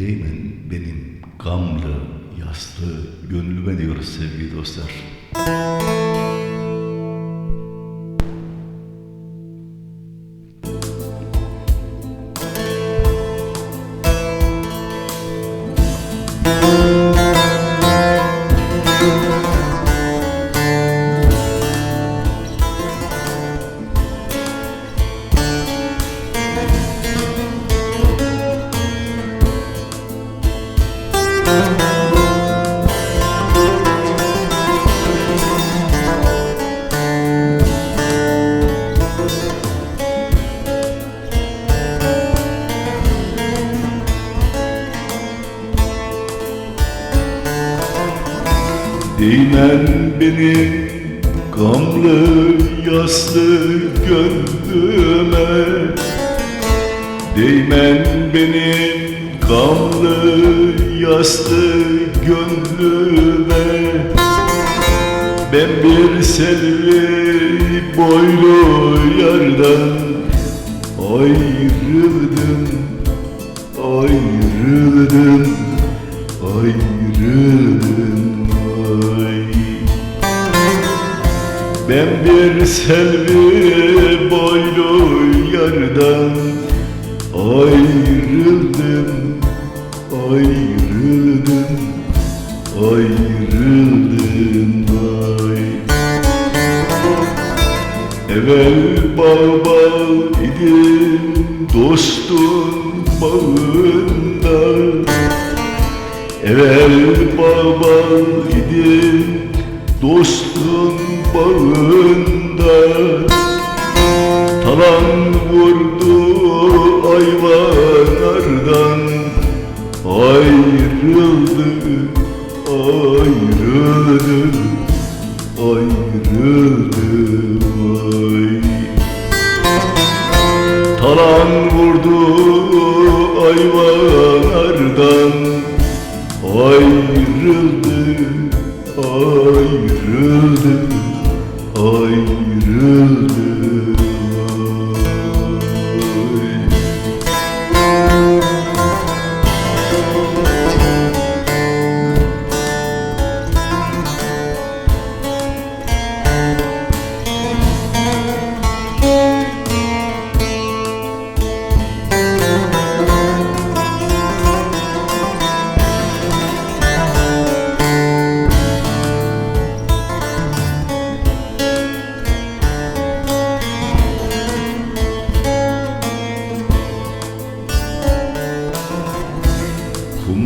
Değmen benim gamlı, yaslı gönlüme diyoruz sevgili dostlar. Değmen benim gamlı yaslı gönlüme. Değmen benim gamlı yaslı gönlüme. Ben bir selvi boylu yardan ayrıldım Ayrıldım, ayrıldım Ben bir selvi boylu yardan ayrıldım, ayrıldım, ayrıldım ay Evvel bağ idim dostun bağında Evvel bağ idim dostun bağında Talan vurdu ayvanlardan Ayrıldı, ayrıldı, ayrıldı ay Talan vurdu ayvalardan ayrıldı, ayrıldı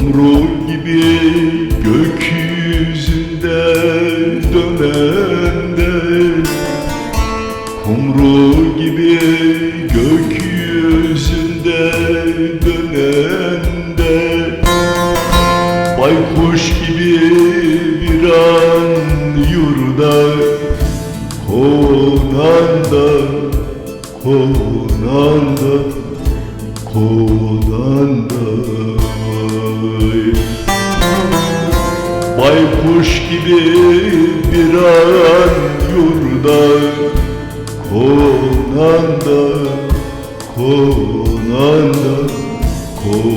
Kumru gibi gökyüzünde dönende. Kumru gibi gökyüzünde dönende. Baykuş gibi bir an yurda Konanda, konanda, konanda Baykuş gibi bir an yurda Konanda, konanda, konanda.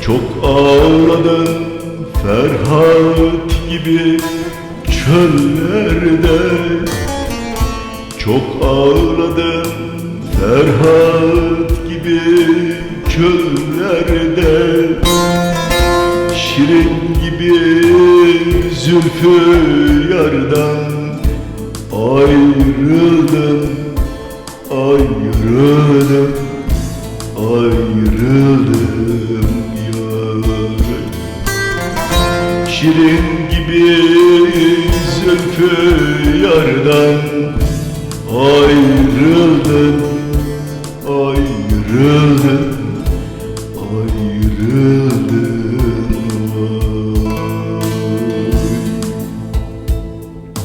Çok ağladın Ferhat gibi çöllerde Çok ağladım Ferhat gibi çöllerde Şirin gibi zülfü yardan Ayrıldım, ayrıldım, ayrıldım yar Şirin gibi zülfü yardan Ayrıldım, yıldız.